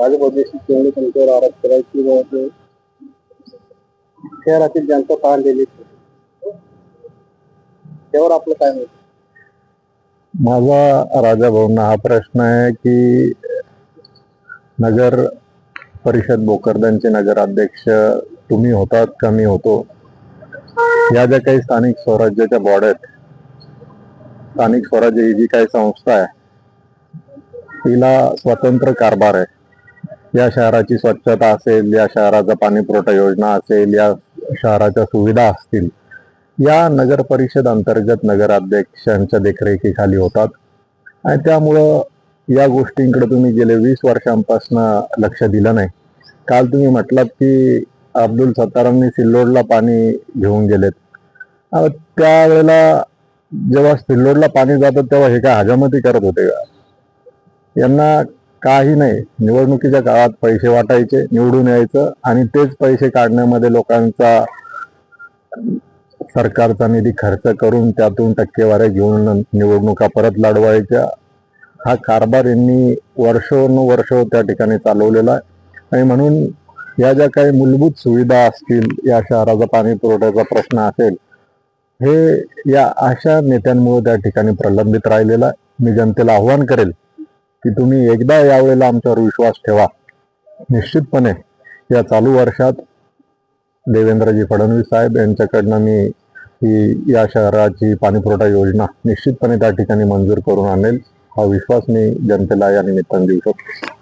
राजबोधेशी केंद्र त्यांच्यावर आरोप करायची व ते शहरातील जनता पाहिलेली त्यावर आपलं काय म्हणत माझा राजा भाऊंना हा प्रश्न आहे की नगर परिषद भोकरदनचे नगराध्यक्ष तुम्ही होतात का मी होतो? या ज्या काही स्थानिक स्वराज्याच्या बॉड आहेत स्थानिक स्वराज्य ही जी काही संस्था आहे तिला स्वतंत्र कारभार आहे. या शहराची स्वच्छता असेल या शहराचा पाणी पुरवठा योजना असेल या शहराच्या सुविधा असतील या नगर परिषद अंतर्गत नगराध्यक्षांच्या देखरेखीखाली होतात. आणि त्यामुळं या गोष्टींकडे तुम्ही गेले वीस वर्षांपासून लक्ष दिलं नाही. काल तुम्ही म्हटलात की अब्दुल सत्तारांनी सिल्लोडला पाणी घेऊन गेलेत. त्यावेळेला जेव्हा सिल्लोडला पाणी जातं तेव्हा हे काय हजामती करत होते का? यांना काही नाही. निवडणुकीच्या काळात पैसे वाटायचे निवडून यायचं आणि तेच पैसे काढण्यामध्ये लोकांचा सरकारचा निधी खर्च करून त्यातून टक्केवाऱ्या घेऊन निवडणुका परत लढवायच्या. हा कारभार यांनी वर्षोनुवर्ष त्या ठिकाणी चालवलेला आहे. आणि म्हणून या ज्या काही मूलभूत सुविधा असतील या शहराचा पाणी पुरवठ्याचा प्रश्न असेल हे या अशा नेत्यांमुळे त्या ठिकाणी प्रलंबित राहिलेला आहे. मी जनतेला आव्हान करेल की तुम्ही एकदा यावेळेला आमच्यावर विश्वास ठेवा. निश्चितपणे या चालू वर्षात देवेंद्रजी फडणवीस साहेब यांच्याकडनं मी ही या शहराची पाणीपुरवठा योजना निश्चितपणे त्या ठिकाणी मंजूर करून आणेल. हा विश्वास मी जनतेला या निमित्ताने देऊ शकतो.